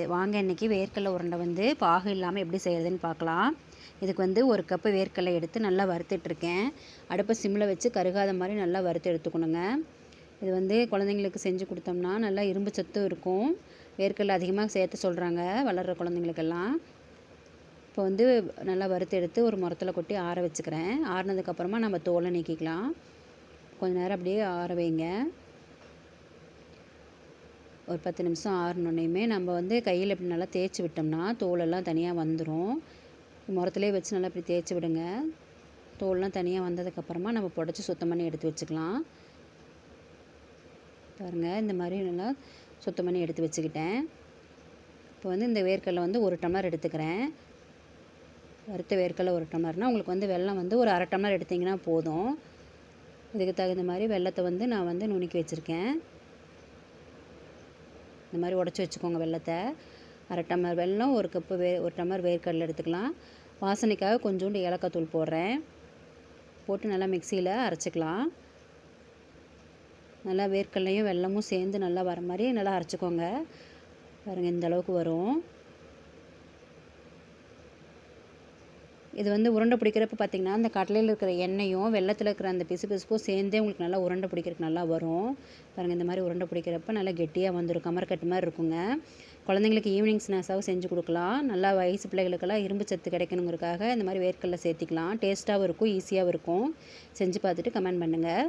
வாங்க இன்றைக்கி வேர்க்கடலை உருண்டை வந்து பாகு இல்லாமல் எப்படி செய்கிறதுன்னு பார்க்கலாம். இதுக்கு வந்து ஒரு கப்பு வேர்க்கடலை எடுத்து நல்லா வறுத்துட்ருக்கேன். அடுப்பை சிம்மில் வச்சு கருகாத மாதிரி நல்லா வறுத்து எடுத்துக்கணுங்க. இது வந்து குழந்தைங்களுக்கு செஞ்சு கொடுத்தோம்னா நல்லா இரும்பு சத்தும் இருக்கும். வேர்க்கடலை அதிகமாக சேர்த்து சொல்கிறாங்க வளர்கிற குழந்தைங்களுக்கெல்லாம். இப்போ வந்து நல்லா வறுத்து எடுத்து ஒரு முரத்தில் கொட்டி ஆற வச்சுக்கிறேன். ஆறுனதுக்கப்புறமா நம்ம தோலை நீக்கிக்கலாம். கொஞ்சம் நேரம் அப்படியே ஆற வைங்க. ஒரு பத்து நிமிஷம் ஆறினோடனையுமே நம்ம வந்து கையில் இப்படி நல்லா தேய்ச்சி விட்டோம்னா தோலெல்லாம் தனியாக வந்துடும் முரத்துலேயே வச்சு நல்லா இப்படி தேய்ச்சி விடுங்க. தோல்லாம் தனியாக வந்ததுக்கப்புறமா நம்ம புடச்சி சுத்தம் பண்ணி எடுத்து வச்சுக்கலாம். பாருங்கள் இந்த மாதிரி நல்லா சுத்தம் பண்ணி எடுத்து வச்சுக்கிட்டேன். இப்போ வந்து இந்த வேர்க்கடலை வந்து ஒரு டம்ளர் எடுத்துக்கிறேன். வறுத்த வேர்க்கடலை ஒரு டம்ளர்னால் உங்களுக்கு வந்து வெல்லம் வந்து ஒரு அரை டம்ளர் எடுத்திங்கன்னா போதும். இதுக்கு தகுந்த மாதிரி வெள்ளத்தை வந்து நான் வந்து நுணுக்கி வச்சுருக்கேன். இந்த மாதிரி உடச்சி வச்சுக்கோங்க வெள்ளத்தை. அரை டம்ளர் வெல்லம் ஒரு கப்பு வே ஒரு டம்ளர் வேர்க்கடலை எடுத்துக்கலாம். வாசனைக்காக கொஞ்சோண்டு ஏலக்காய் தூள் போடுறேன். போட்டு நல்லா மிக்சியில் அரைச்சிக்கலாம். நல்லா வேர்க்கடலையும் வெல்லமும் சேர்ந்து நல்லா வர மாதிரி நல்லா அரைச்சிக்கோங்க. பாருங்கள் இந்த அளவுக்கு வரும். இது வந்து உருண்டை பிடிக்கிறப்ப பார்த்திங்கன்னா அந்த கடலையில் இருக்கிற எண்ணெயும் வெள்ளத்தில் இருக்கிற அந்த பிசு பிசுப்பும் சேர்ந்தே உங்களுக்கு நல்லா உருண்டை பிடிக்கிறதுக்கு நல்லா வரும். பாருங்கள் இந்த மாதிரி உருண்டை பிடிக்கிறப்ப நல்லா கெட்டியாக வந்துடும் கமர்கட்டு மாதிரி இருக்குங்க. குழந்தைங்களுக்கு ஈவினிங் ஸ்நாக்ஸாகவும் செஞ்சு கொடுக்கலாம். நல்லா வயசு பிள்ளைகளுக்கெல்லாம் இரும்பு சத்து கிடைக்கணுங்கிறதுக்காக இந்த மாதிரி வேர்க்கடலை சேர்த்திக்கலாம். டேஸ்ட்டாகவும் இருக்கும் ஈஸியாகவும் இருக்கும். செஞ்சு பார்த்துட்டு கமெண்ட் பண்ணுங்கள்